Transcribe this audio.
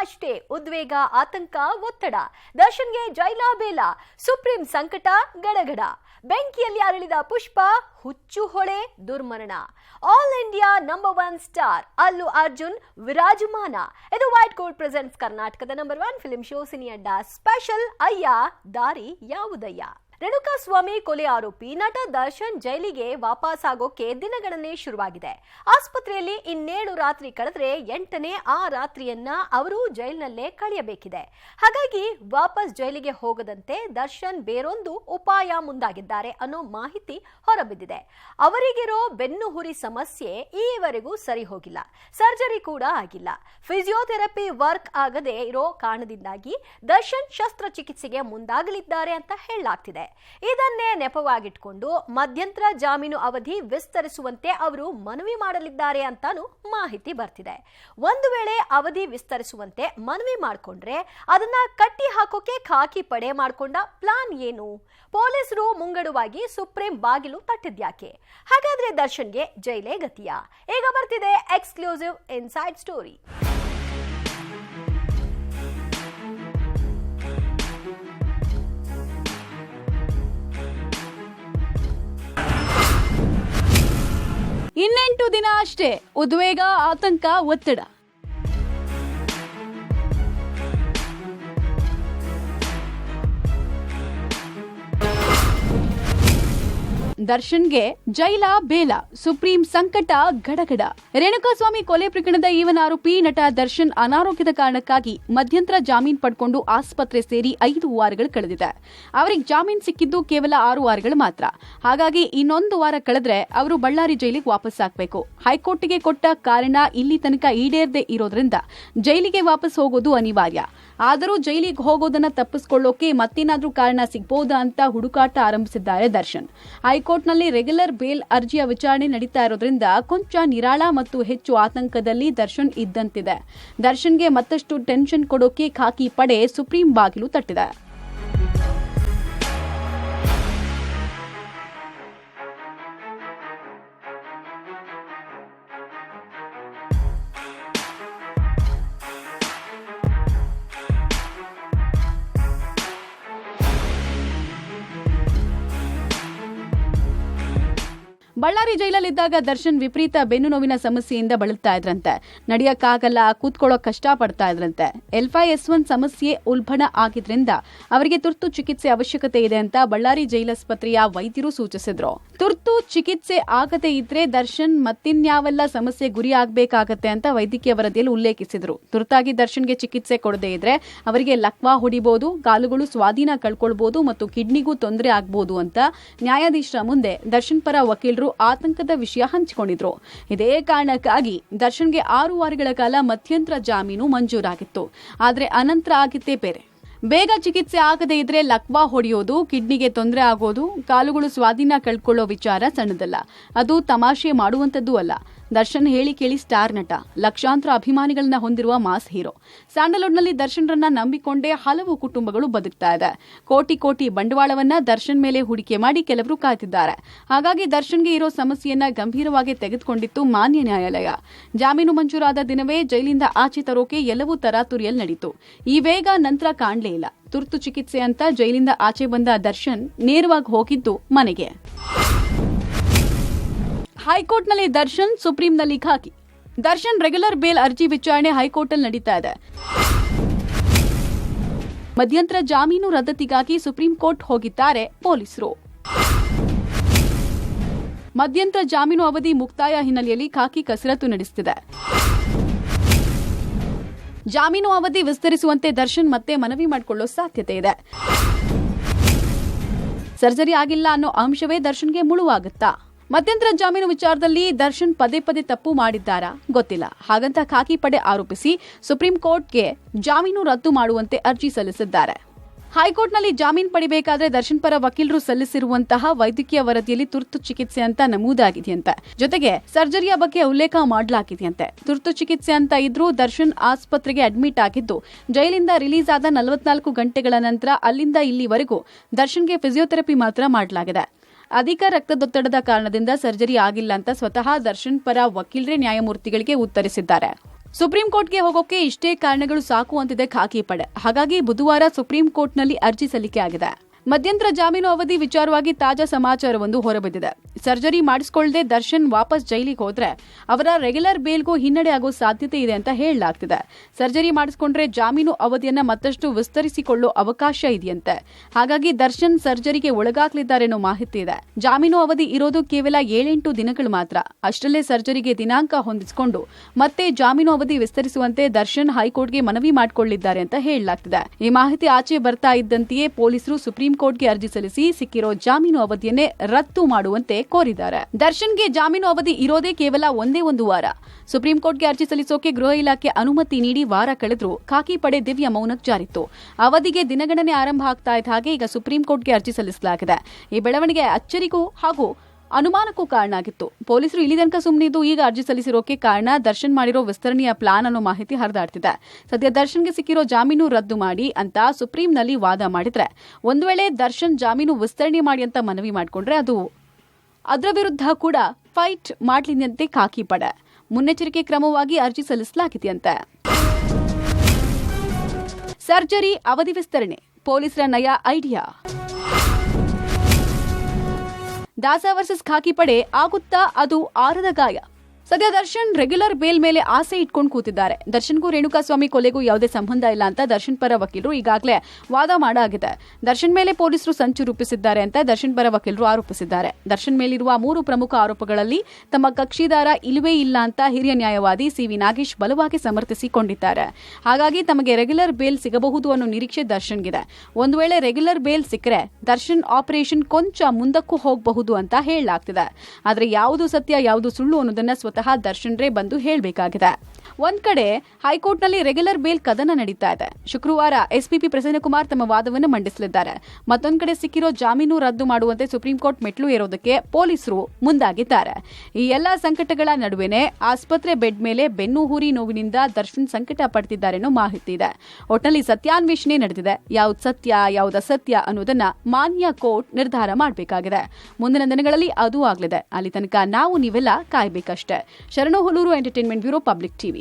ಅಷ್ಟೇ, ಉದ್ವೇಗ, ಆತಂಕ, ಒತ್ತಡ. ದರ್ಶನ್ಗೆ ಜೈಲಾಬೇಲ ಸುಪ್ರೀಂ ಸಂಕಟ, ಗಡಗಡ. ಬೆಂಕಿಯಲ್ಲಿ ಅರಳಿದ ಪುಷ್ಪ, ಹುಚ್ಚು ಹೊಳೆ, ದುರ್ಮರಣ. All India number one star Allu Arjun, ವಿರಾಜಮಾನ. ಇದು ವೈಟ್ ಕೋಟ್ ಪ್ರೆಸೆಂಟ್ಸ್ ಕರ್ನಾಟಕದ number one film show cine ಅಡ್ಡ ಸ್ಪೆಷಲ್ ಅಯ್ಯ, ದಾರಿ ಯಾವುದಯ್ಯ? ರೇಣುಕಾಸ್ವಾಮಿ ಕೊಲೆ ಆರೋಪಿ ನಟ ದರ್ಶನ್ ಜೈಲಿಗೆ ವಾಪಸ್ ಆಗೋಕೆ ದಿನಗಣನೆ ಶುರುವಾಗಿದೆ. ಆಸ್ಪತ್ರೆಯಲ್ಲಿ ಇನ್ನೇಳು ರಾತ್ರಿ ಕಳೆದ್ರೆ ಎಂಟನೇ ಆ ರಾತ್ರಿಯನ್ನ ಅವರು ಜೈಲಿನಲ್ಲೇ ಕಳೆಯಬೇಕಿದೆ. ಹಾಗಾಗಿ ವಾಪಸ್ ಜೈಲಿಗೆ ಹೋಗದಂತೆ ದರ್ಶನ್ ಬೇರೊಂದು ಉಪಾಯ ಮುಂದಾಗಿದ್ದಾರೆ ಅನ್ನೋ ಮಾಹಿತಿ ಹೊರಬಿದ್ದಿದೆ. ಅವರಿಗಿರೋ ಬೆನ್ನುಹುರಿ ಸಮಸ್ಯೆ ಈವರೆಗೂ ಸರಿ ಹೋಗಿಲ್ಲ. ಸರ್ಜರಿ ಕೂಡ ಆಗಿಲ್ಲ. ಫಿಸಿಯೋಥೆರಪಿ ವರ್ಕ್ ಆಗದೆ ಇರೋ ಕಾರಣದಿಂದಾಗಿ ದರ್ಶನ್ ಶಸ್ತ್ರಚಿಕಿತ್ಸೆಗೆ ಮುಂದಾಗಲಿದ್ದಾರೆ ಅಂತ ಹೇಳಲಾಗ್ತಿದೆ. ಇದನ್ನೇ ನೆಪವಾಗಿಟ್ಕೊಂಡು ಮಧ್ಯಂತರ ಜಾಮೀನು ಅವಧಿ ವಿಸ್ತರಿಸುವಂತೆ ಅವರು ಮನವಿ ಮಾಡಲಿದ್ದಾರೆ ಅಂತಾನೂ ಮಾಹಿತಿ ಬರ್ತಿದೆ. ಒಂದು ವೇಳೆ ಅವಧಿ ವಿಸ್ತರಿಸುವಂತೆ ಮನವಿ ಮಾಡಿಕೊಂಡ್ರೆ ಅದನ್ನ ಕಟ್ಟಿ ಹಾಕೋಕೆ ಖಾಕಿ ಪಡೆ ಮಾಡಿಕೊಂಡ ಪ್ಲಾನ್ ಏನು? ಪೊಲೀಸರು ಮುಂಗಡವಾಗಿ ಸುಪ್ರೀಂ ಬಾಗಿಲು ತಟ್ಟಿದ್ಯಾಕೆ ಹಾಗಾದ್ರೆ ದರ್ಶನ್ಗೆ ಜೈಲೇ ಗತಿಯ? ಈಗ ಬರ್ತಿದೆ ಎಕ್ಸ್ಕ್ಲೂಸಿವ್ ಇನ್ಸೈಡ್ ಸ್ಟೋರಿ. ಇನ್ನೆಂಟು ದಿನ ಅಷ್ಟೇ. ಉದ್ವೇಗ ಆತಂಕ ಒತ್ತಡ. ದರ್ಶನ್ಗೆ ಜೈಲ ಬೇಲ, ಸುಪ್ರೀಂ ಸಂಕಟ ಗಡಗಡ. ರೇಣುಕಾಸ್ವಾಮಿ ಕೊಲೆ ಪ್ರಕರಣದ ಈವನ್ ಆರೋಪಿ ನಟ ದರ್ಶನ್ ಅನಾರೋಗ್ಯದ ಕಾರಣಕ್ಕಾಗಿ ಮಧ್ಯಂತರ ಜಾಮೀನ್ ಪಡ್ಕೊಂಡು ಆಸ್ಪತ್ರೆ ಸೇರಿ ಐದು ವಾರಗಳು ಕಳೆದಿದೆ. ಅವರಿಗೆ ಜಾಮೀನ್ ಸಿಕ್ಕಿದ್ದು ಕೇವಲ ಆರು ವಾರಗಳು ಮಾತ್ರ. ಹಾಗಾಗಿ ಇನ್ನೊಂದು ವಾರ ಕಳೆದ್ರೆ ಅವರು ಬಳ್ಳಾರಿ ಜೈಲಿಗೆ ವಾಪಸ್ ಹಾಕಬೇಕು ಹೈಕೋರ್ಟ್ಗೆ ಕೊಟ್ಟ ಕಾರಣ ಇಲ್ಲಿ ತನಕ ಈಡೇರದೆ ಇರೋದ್ರಿಂದ ಜೈಲಿಗೆ ವಾಪಸ್ ಹೋಗೋದು ಅನಿವಾರ್ಯ. ಆದರೂ ಜೈಲಿಗೆ ಹೋಗೋದನ್ನ ತಪ್ಪಿಸ್ಕೊಳ್ಳೋಕೆ ಮತ್ತೇನಾದ್ರೂ ಕಾರಣ ಸಿಗ್ಬೋದಾ ಅಂತ ಹುಡುಕಾಟ ಆರಂಭಿಸಿದ್ದಾರೆ ದರ್ಶನ್. ಹೈಕೋರ್ಟ್ನಲ್ಲಿ ರೆಗ್ಯುಲರ್ ಬೇಲ್ ಅರ್ಜಿಯ ವಿಚಾರಣೆ ನಡೀತಾ ಇರೋದ್ರಿಂದ ಕೊಂಚ ನಿರಾಳ ಮತ್ತು ಹೆಚ್ಚು ಆತಂಕದಲ್ಲಿ ದರ್ಶನ್ ಇದ್ದಂತಿದೆ. ದರ್ಶನ್ಗೆ ಮತ್ತಷ್ಟು ಟೆನ್ಷನ್ ಕೊಡೋಕೆ ಖಾಕಿ ಪಡೆ ಸುಪ್ರೀಂ ಬಾಗಿಲು ತಟ್ಟಿದೆ. ಬಳ್ಳಾರಿ ಜೈಲಲ್ಲಿದ್ದಾಗ ದರ್ಶನ್ ವಿಪರೀತ ಬೆನ್ನು ನೋವಿನ ಸಮಸ್ಯೆಯಿಂದ ಬಳಲ್ತಾ ಇದ್ರಂತೆ. ನಡೆಯಕ್ಕಾಗಲ್ಲ ಕೂತ್ಕೊಳ್ಳೋ ಕಷ್ಟ ಪಡ್ತಾ ಇದ್ರಂತೆ ಎಲ್ಫೈ ಎಸ್ ಒನ್ ಸಮಸ್ಯೆ ಉಲ್ಬಣ ಆಗಿದ್ರಿಂದ ಅವರಿಗೆ ತುರ್ತು ಚಿಕಿತ್ಸೆ ಅವಶ್ಯಕತೆ ಇದೆ ಅಂತ ಬಳ್ಳಾರಿ ಜೈಲಾಸ್ಪತ್ರೆಯ ವೈದ್ಯರು ಸೂಚಿಸಿದ್ರು. ತುರ್ತು ಚಿಕಿತ್ಸೆ ಆಗದೆ ಇದ್ರೆ ದರ್ಶನ್ ಮತ್ತಿನ್ಯಾವೆಲ್ಲ ಸಮಸ್ಯೆ ಗುರಿ ಆಗ್ಬೇಕಾಗತ್ತೆ ಅಂತ ವೈದ್ಯಕೀಯ ವರದಿಯಲ್ಲಿ ಉಲ್ಲೇಖಿಸಿದ್ರು. ತುರ್ತಾಗಿ ದರ್ಶನ್ಗೆ ಚಿಕಿತ್ಸೆ ಕೊಡದೇ ಇದ್ರೆ ಅವರಿಗೆ ಲಕ್ವಾ ಹೊಡಿಬಹುದು ಕಾಲುಗಳು ಸ್ವಾಧೀನ ಕಳ್ಕೊಳ್ಬಹುದು ಮತ್ತು ಕಿಡ್ನಿಗೂ ತೊಂದರೆ ಆಗ್ಬೋದು ಅಂತ ನ್ಯಾಯಾಧೀಶರ ಮುಂದೆ ದರ್ಶನ್ ಪರ ವಕೀಲರು ಆತಂಕದ ವಿಷಯ ಹಂಚಿಕೊಂಡಿದ್ರು. ಇದೇ ಕಾರಣಕ್ಕಾಗಿ ದರ್ಶನ್ಗೆ ಆರು ವಾರಗಳ ಕಾಲ ಮಧ್ಯಂತರ ಜಾಮೀನು ಮಂಜೂರಾಗಿತ್ತು. ಆದರೆ ಅನಂತರ ಆಗಿದ್ದೇ ಬೇರೆ. ಬೇಗ ಚಿಕಿತ್ಸೆ ಆಗದೇ ಇದ್ರೆ ಲಕ್ವಾ ಹೊಡೆಯೋದು, ಕಿಡ್ನಿಗೆ ತೊಂದರೆ ಆಗೋದು, ಕಾಲುಗಳು ಸ್ವಾಧೀನ ಕಳ್ಕೊಳ್ಳೋ ವಿಚಾರ ಸಣ್ಣದಲ್ಲ. ಅದು ತಮಾಷೆ ಮಾಡುವಂಥದ್ದು ಅಲ್ಲ. ದರ್ಶನ್ ಹೇಳಿ ಕೇಳಿ ಸ್ಟಾರ್ ನಟ. ಲಕ್ಷಾಂತರ ಅಭಿಮಾನಿಗಳನ್ನ ಹೊಂದಿರುವ ಮಾಸ್ ಹೀರೋ. ಸ್ಯಾಂಡಲ್ವುಡ್ನಲ್ಲಿ ದರ್ಶನ್ರನ್ನ ನಂಬಿಕೊಂಡೇ ಹಲವು ಕುಟುಂಬಗಳು ಬದುಕ್ತಾ ಇದೆ. ಕೋಟಿ ಕೋಟಿ ಬಂಡವಾಳವನ್ನ ದರ್ಶನ್ ಮೇಲೆ ಹೂಡಿಕೆ ಮಾಡಿ ಕೆಲವರು ಕಾಯ್ತಿದ್ದಾರೆ. ಹಾಗಾಗಿ ದರ್ಶನ್ಗೆ ಇರೋ ಸಮಸ್ಯೆಯನ್ನ ಗಂಭೀರವಾಗಿ ತೆಗೆದುಕೊಂಡಿತ್ತು ಮಾನ್ಯ ನ್ಯಾಯಾಲಯ. ಜಾಮೀನು ಮಂಜೂರಾದ ದಿನವೇ ಜೈಲಿಂದ ಆಚೆ ತರೋಕೆ ಎಲ್ಲವೂ ತರಾತುರಿಯಲ್ಲಿ ನಡೀತು. ಈ ವೇಗ ನಂತರ ಕಾಣಲೇ ಇಲ್ಲ. ತುರ್ತು ಚಿಕಿತ್ಸೆ ಅಂತ ಜೈಲಿಂದ ಆಚೆ ಬಂದ ದರ್ಶನ್ ನೇರವಾಗಿ ಹೋಗಿದ್ದು ಮನೆಗೆ. ಹೈಕೋರ್ಟ್ನಲ್ಲಿ ದರ್ಶನ್, ಸುಪ್ರೀಂನಲ್ಲಿ ಖಾಕಿ. ದರ್ಶನ್ ರೆಗ್ಯುಲರ್ ಬೇಲ್ ಅರ್ಜಿ ವಿಚಾರಣೆ ಹೈಕೋರ್ಟ್ನಲ್ಲಿ ನಡೀತಾ ಇದೆ. ಮಧ್ಯಂತರ ಜಾಮೀನು ರದ್ದತಿಗಾಗಿ ಸುಪ್ರೀಂ ಕೋರ್ಟ್ ಹೋಗಿದ್ದಾರೆ ಪೊಲೀಸರು. ಮಧ್ಯಂತರ ಜಾಮೀನು ಅವಧಿ ಮುಕ್ತಾಯ ಹಿನ್ನೆಲೆಯಲ್ಲಿ ಖಾಕಿ ಕಸರತ್ತು ನಡೆಸುತ್ತಿದೆ ಜಾಮೀನು ಅವಧಿ ವಿಸ್ತರಿಸುವಂತೆ ದರ್ಶನ್ ಮತ್ತೆ ಮನವಿ ಮಾಡಿಕೊಳ್ಳೋ ಸಾಧ್ಯತೆ ಇದೆ. ಸರ್ಜರಿ ಆಗಿಲ್ಲ ಅನ್ನೋ ಅಂಶವೇ ದರ್ಶನ್ಗೆ ಮುಳುವಾಗುತ್ತಾ? ಮಧ್ಯಂತರ ಜಾಮೀನು ವಿಚಾರದಲ್ಲಿ ದರ್ಶನ್ ಪದೇ ಪದೇ ತಪ್ಪು ಮಾಡಿದ್ದಾರಾ? ಗೊತ್ತಿಲ್ಲ. ಹಾಗಂತ ಖಾಕಿ ಪಡೆ ಆರೋಪಿಸಿ ಸುಪ್ರೀಂ ಕೋರ್ಟ್ಗೆ ಜಾಮೀನು ರದ್ದು ಮಾಡುವಂತೆ ಅರ್ಜಿ ಸಲ್ಲಿಸಿದ್ದಾರೆ. ಹೈಕೋರ್ಟ್ನಲ್ಲಿ ಜಾಮೀನು ಪಡಿಬೇಕಾದ್ರೆ ದರ್ಶನ್ ಪರ ವಕೀಲರು ಸಲ್ಲಿಸಿರುವಂತಹ ವೈದ್ಯಕೀಯ ವರದಿಯಲ್ಲಿ ತುರ್ತು ಚಿಕಿತ್ಸೆ ಅಂತ ನಮೂದಾಗಿದೆಯಂತೆ. ಜೊತೆಗೆ ಸರ್ಜರಿಯ ಬಗ್ಗೆ ಉಲ್ಲೇಖ ಮಾಡಲಾಗಿದೆಯಂತೆ. ತುರ್ತು ಚಿಕಿತ್ಸೆ ಅಂತ ಇದ್ರೂ ದರ್ಶನ್ ಆಸ್ಪತ್ರೆಗೆ ಅಡ್ಮಿಟ್ ಆಗಿದ್ದು, ಜೈಲಿಂದ ರಿಲೀಸ್ ಆದ ನಲವತ್ನಾಲ್ಕು ಗಂಟೆಗಳ ನಂತರ ಅಲ್ಲಿಂದ ಇಲ್ಲಿವರೆಗೂ ದರ್ಶನ್ಗೆ ಫಿಸಿಯೋಥೆರಪಿ ಮಾತ್ರ ಮಾಡಲಾಗಿದೆ. ಅಧಿಕ ರಕ್ತದೊತ್ತಡದ ಕಾರಣದಿಂದ ಸರ್ಜರಿ ಆಗಿಲ್ಲ ಅಂತ ಸ್ವತಃ ದರ್ಶನ್ ಪರ ವಕೀಲರೇ ನ್ಯಾಯಮೂರ್ತಿಗಳಿಗೆ ಉತ್ತರಿಸಿದ್ದಾರೆ. ಸುಪ್ರೀಂ ಕೋರ್ಟ್ಗೆ ಹೋಗೋಕೆ ಇಷ್ಟೇ ಕಾರಣಗಳು ಸಾಕು ಅಂತಿದೆ ಖಾಕಿ ಪಡೆ. ಹಾಗಾಗಿ ಬುಧವಾರ ಸುಪ್ರೀಂ ಕೋರ್ಟ್ನಲ್ಲಿ ಅರ್ಜಿ ಸಲ್ಲಿಕೆ ಆಗಿದೆ. ಮಧ್ಯಂತರ ಜಾಮೀನು ಅವಧಿ ವಿಚಾರವಾಗಿ ತಾಜಾ ಸಮಾಚಾರವೊಂದು ಹೊರಬಿದ್ದಿದೆ. ಸರ್ಜರಿ ಮಾಡಿಸಿಕೊಳ್ಳದೆ ದರ್ಶನ್ ವಾಪಸ್ ಜೈಲಿಗೆ ಹೋದ್ರೆ ಅವರ ರೆಗ್ಯುಲರ್ ಬೇಲ್ಗೂ ಹಿನ್ನಡೆ ಆಗೋ ಸಾಧ್ಯತೆ ಇದೆ ಅಂತ ಹೇಳಲಾಗ್ತಿದೆ. ಸರ್ಜರಿ ಮಾಡಿಸಿಕೊಂಡ್ರೆ ಜಾಮೀನು ಅವಧಿಯನ್ನ ಮತ್ತಷ್ಟು ವಿಸ್ತರಿಸಿಕೊಳ್ಳೋ ಅವಕಾಶ ಇದೆಯಂತೆ. ಹಾಗಾಗಿ ದರ್ಶನ್ ಸರ್ಜರಿಗೆ ಒಳಗಾಗಲಿದ್ದಾರೆ ಅನ್ನೋ ಮಾಹಿತಿ ಇದೆ. ಜಾಮೀನು ಅವಧಿ ಇರೋದು ಕೇವಲ ಏಳೆಂಟು ದಿನಗಳು ಮಾತ್ರ. ಅಷ್ಟರಲ್ಲೇ ಸರ್ಜರಿಗೆ ದಿನಾಂಕ ಹೊಂದಿಸಿಕೊಂಡು ಮತ್ತೆ ಜಾಮೀನು ಅವಧಿ ವಿಸ್ತರಿಸುವಂತೆ ದರ್ಶನ್ ಹೈಕೋರ್ಟ್ಗೆ ಮನವಿ ಮಾಡಿಕೊಳ್ಳಿದ್ದಾರೆ ಅಂತ ಹೇಳಲಾಗ್ತಿದೆ. ಈ ಮಾಹಿತಿ ಆಚೆ ಬರ್ತಾ ಇದ್ದಂತೆಯೇ ಪೊಲೀಸರು ಸುಪ್ರೀಂ ಕೋರ್ಟ್ಗೆ ಅರ್ಜಿ ಸಲ್ಲಿಸಿ ಸಿಕ್ಕಿರೋ ಜಾಮೀನು ಅವಧಿಯನ್ನೇ ರದ್ದು ಮಾಡುವಂತೆ ಕೋರಿದ್ದಾರೆ. ದರ್ಶನ್ಗೆ ಜಾಮೀನು ಅವಧಿ ಇರೋದೇ ಕೇವಲ ಒಂದೇ ಒಂದು ವಾರ. ಸುಪ್ರೀಂ ಕೋರ್ಟ್ಗೆ ಅರ್ಜಿ ಸಲ್ಲಿಸೋಕೆ ಗೃಹ ಇಲಾಖೆ ಅನುಮತಿ ನೀಡಿ ವಾರ ಕಳೆದ್ರು ಖಾಕಿ ಪಡೆ ದಿವ್ಯ ಮೌನಕ್ ಜಾರಿತ್ತು. ಅವಧಿಗೆ ದಿನಗಣನೆ ಆರಂಭ ಆಗ್ತಾ ಇದ್ದ ಹಾಗೆ ಈಗ ಸುಪ್ರೀಂ ಕೋರ್ಟ್ಗೆ ಅರ್ಜಿ ಸಲ್ಲಿಸಲಾಗಿದೆ. ಈ ಬೆಳವಣಿಗೆ ಅಚ್ಚರಿಗೂ ಹಾಗೂ ಅನುಮಾನಕ್ಕೂ ಕಾರಣ ಆಗಿತ್ತು. ಪೊಲೀಸರು ಇಲ್ಲಿ ತನಕ ಸುಮ್ಮನಿದ್ದು ಈಗ ಅರ್ಜಿ ಸಲ್ಲಿಸಿರೋಕೆ ಕಾರಣ ದರ್ಶನ್ ಮಾಡಿರೋ ವಿಸ್ತರಣೆಯ ಪ್ಲಾನ್ ಅನ್ನೋ ಮಾಹಿತಿ ಹರಿದಾಡ್ತಿದೆ. ಸದ್ಯ ದರ್ಶನ್ಗೆ ಸಿಕ್ಕಿರೋ ಜಾಮೀನು ರದ್ದು ಮಾಡಿ ಅಂತ ಸುಪ್ರೀಂನಲ್ಲಿ ವಾದ ಮಾಡಿದ್ರೆ, ಒಂದು ವೇಳೆ ದರ್ಶನ್ ಜಾಮೀನು ವಿಸ್ತರಣೆ ಮಾಡಿ ಅಂತ ಮನವಿ ಮಾಡಿಕೊಂಡ್ರೆ ಅದು ಅದರ ವಿರುದ್ಧ ಕೂಡ ಫೈಟ್ ಮಾಡ್ಲಿನಂತೆ ಖಾಕಿ ಪಡೆ. ಮುನ್ನೆಚ್ಚರಿಕೆ ಕ್ರಮವಾಗಿ ಅರ್ಜಿ ಸಲ್ಲಿಸಲಾಗಿದೆಯಂತೆ. ಸರ್ಜರಿ ಅವಧಿ ವಿಸ್ತರಣೆ, ಪೊಲೀಸರ ನಯ ಐಡಿಯಾ. ದಾಸ ವರ್ಸಸ್ ಖಾಕಿ ಪಡೆ ಆಗುತ್ತಾ ಅದು ಆರದ ಗಾಯ. ಸದ್ಯ ದರ್ಶನ್ ರೆಗ್ಯುಲರ್ ಬೇಲ್ ಮೇಲೆ ಆಸೆ ಇಟ್ಕೊಂಡು ಕೂತಿದ್ದಾರೆ. ದರ್ಶನ್ಗೂ ರೇಣುಕಾಸ್ವಾಮಿ ಕೊಲೆಗೂ ಯಾವುದೇ ಸಂಬಂಧ ಇಲ್ಲ ಅಂತ ದರ್ಶನ್ ಪರ ವಕೀಲರು ಈಗಾಗಲೇ ವಾದ ಮಾಡಾಗಿದೆ. ದರ್ಶನ್ ಮೇಲೆ ಪೊಲೀಸರು ಸಂಚು ರೂಪಿಸಿದ್ದಾರೆ ಅಂತ ದರ್ಶನ್ ಪರ ವಕೀಲರು ಆರೋಪಿಸಿದ್ದಾರೆ. ದರ್ಶನ್ ಮೇಲಿರುವ ಮೂರು ಪ್ರಮುಖ ಆರೋಪಗಳಲ್ಲಿ ತಮ್ಮ ಕಕ್ಷಿದಾರ ಇಲ್ಲವೇ ಇಲ್ಲ ಅಂತ ಹಿರಿಯ ನ್ಯಾಯವಾದಿ ಸಿವಿ ನಾಗೇಶ್ ಬಲವಾಗಿ ಸಮರ್ಥಿಸಿಕೊಂಡಿದ್ದಾರೆ. ಹಾಗಾಗಿ ತಮಗೆ ರೆಗ್ಯುಲರ್ ಬೇಲ್ ಸಿಗಬಹುದು ಅನ್ನೋ ನಿರೀಕ್ಷೆ ದರ್ಶನ್ಗಿದೆ. ಒಂದು ವೇಳೆ ರೆಗ್ಯುಲರ್ ಬೇಲ್ ಸಿಕ್ಕರೆ ದರ್ಶನ್ ಆಪರೇಷನ್ ಕೊಂಚ ಮುಂದಕ್ಕೂ ಹೋಗಬಹುದು ಅಂತ ಹೇಳಲಾಗ್ತಿದೆ. ಆದರೆ ಯಾವುದು ಸತ್ಯ, ಯಾವುದು ಸುಳ್ಳು ಅನ್ನೋದನ್ನ ಸ್ವತಃ ದರ್ಶನ್ರೇ ಬಂದು ಹೇಳಬೇಕಾಗಿದೆ. ಒಂದ್ ಕಡೆ ಹೈಕೋರ್ಟ್ನಲ್ಲಿ ರೆಗ್ಯುಲರ್ ಬೇಲ್ ಕದನ ನಡೀತಾ ಇದೆ. ಶುಕ್ರವಾರ ಎಸ್ಪಿಪಿ ಪ್ರಸನ್ನಕುಮಾರ್ ತಮ್ಮ ವಾದವನ್ನು ಮಂಡಿಸಲಿದ್ದಾರೆ. ಮತ್ತೊಂದು ಕಡೆ ಸಿಕ್ಕಿರೋ ಜಾಮೀನು ರದ್ದು ಮಾಡುವಂತೆ ಸುಪ್ರೀಂ ಕೋರ್ಟ್ ಮೆಟ್ಲು ಏರೋದಕ್ಕೆ ಪೊಲೀಸರು ಮುಂದಾಗಿದ್ದಾರೆ. ಈ ಎಲ್ಲಾ ಸಂಕಟಗಳ ನಡುವೆನೆ ಆಸ್ಪತ್ರೆ ಬೆಡ್ ಮೇಲೆ ಬೆನ್ನು ಹೂರಿ ನೋವಿನಿಂದ ದರ್ಶನ್ ಸಂಕಟ ಪಡ್ತಿದ್ದಾರೆ ಅನ್ನೋ ಮಾಹಿತಿ ಇದೆ. ಒಟ್ಟಿನಲ್ಲಿ ಸತ್ಯಾನ್ವೇಷಣೆ ನಡೆದಿದೆ. ಯಾವ್ದು ಸತ್ಯ, ಯಾವ್ದು ಅಸತ್ಯ ಅನ್ನೋದನ್ನ ಮಾನ್ಯ ಕೋರ್ಟ್ ನಿರ್ಧಾರ ಮಾಡಬೇಕಾಗಿದೆ. ಮುಂದಿನ ದಿನಗಳಲ್ಲಿ ಅದು ಆಗಲಿದೆ. ಅಲ್ಲಿ ತನಕ ನಾವು ನೀವೆಲ್ಲ ಕಾಯ್ಬೇಕಷ್ಟೇ. Sharanu Huluru entertainment bureau public TV.